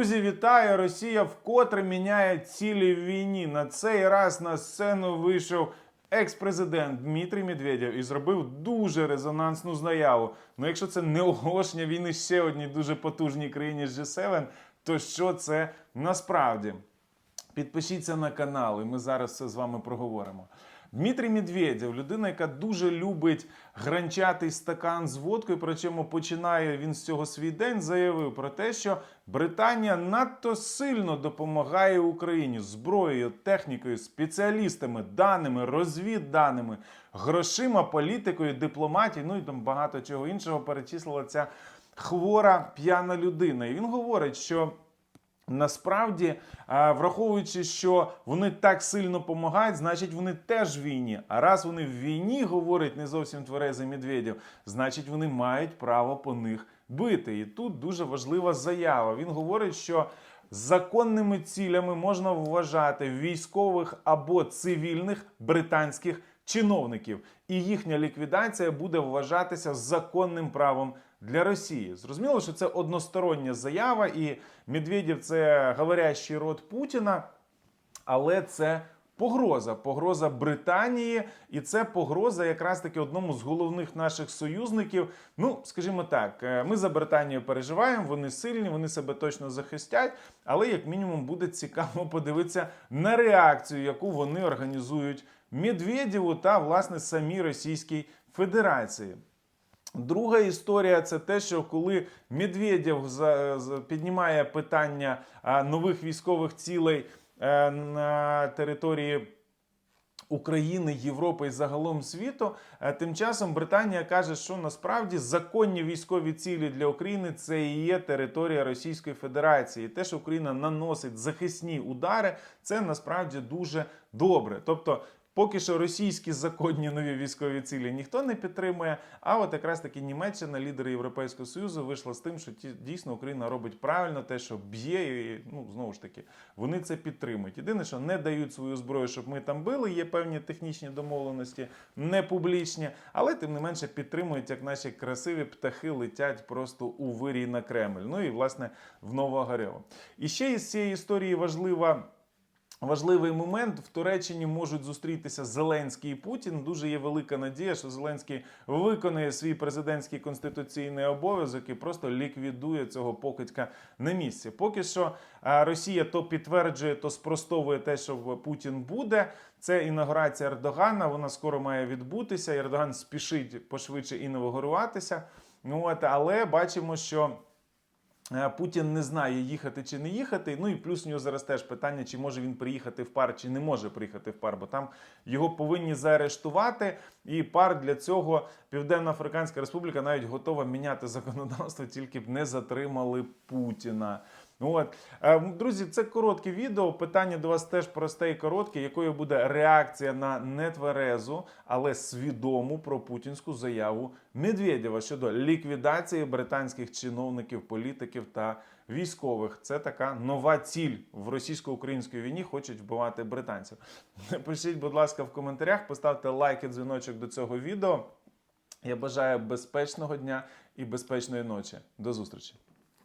Друзі, вітаю! Росія вкотре міняє цілі в війні. На цей раз на сцену вийшов екс-президент Дмитрій Медведєв і зробив дуже резонансну заяву. Ну, якщо це не оголошення війни ще одній дуже потужній країні G7, то що це насправді? Підпишіться на канал, і ми зараз все з вами проговоримо. Дмитрій Медведєв, людина, яка дуже любить гранчатий стакан з водкою, причому починає він з цього свій день, заявив про те, що Британія надто сильно допомагає Україні зброєю, технікою, спеціалістами, даними, розвідданими, грошима, політикою, дипломатією, ну і там багато чого іншого перечислила ця хвора п'яна людина. І він говорить, що. Насправді, враховуючи, що вони так сильно допомагають, значить вони теж в війні. А раз вони в війні, говорить не зовсім тверезий Медведєв, значить вони мають право по них бити. І тут дуже важлива заява. Він говорить, що законними цілями можна вважати військових або цивільних британських чиновників, і їхня ліквідація буде вважатися законним правом для Росії. Зрозуміло, що це одностороння заява, і Медведєв це говорящий рот Путіна, але це. Погроза, погроза Британії, і це погроза якраз таки одному з головних наших союзників. Ну, скажімо так, е, ми за Британію переживаємо, вони сильні, вони себе точно захистять, але як мінімум буде цікаво подивитися на реакцію, яку вони організують Медведєву та власне самій Російській Федерації. Друга історія це те, що коли Медведєв піднімає питання нових військових цілей на території. України, Європи і загалом світу. Е, Тим часом Британія каже, що насправді законні військові цілі для України це і є територія Російської Федерації. Те, що Україна наносить захисні удари, це насправді дуже добре. Тобто. Поки що російські законні нові військові цілі ніхто не підтримує. А от якраз таки Німеччина, лідери Європейського союзу, вийшла з тим, що дійсно Україна робить правильно те, що б'є, і ну знову ж таки вони це підтримують. Єдине, що не дають свою зброю, щоб ми там били. Є певні технічні домовленості, не публічні, але тим не менше підтримують, як наші красиві птахи летять просто у вирій на Кремль. Ну і власне в Новогорево. І ще із цієї історії важлива. Важливий момент в Туреччині можуть зустрітися Зеленський і Путін. Дуже є велика надія, що Зеленський виконає свій президентський конституційний обов'язок і просто ліквідує цього покидька на місці. Поки що Росія то підтверджує, то спростовує те, що Путін буде. Це інаугурація Ердогана. Вона скоро має відбутися. Ердоган спішить пошвидше інавгуруватися. Ну от, але бачимо, що. Е, Путін не знає, їхати чи не їхати. Ну і плюс у нього зараз теж питання, чи може він приїхати в пар, чи не може приїхати в пар, бо там його повинні заарештувати. І пар для цього Південно-Африканська Республіка навіть готова міняти законодавство, тільки б не затримали Путіна. От Е, друзі, це коротке відео. Питання до вас теж просте і коротке. Якою буде реакція на нетверезу, але свідому про путінську заяву Медведєва щодо ліквідації британських чиновників, політиків та військових? Це така нова ціль в російсько-українській війні. Хочуть вбивати британців. Пишіть, будь ласка, в коментарях, поставте лайк і дзвіночок до цього відео. Я бажаю безпечного дня і безпечної ночі. До зустрічі.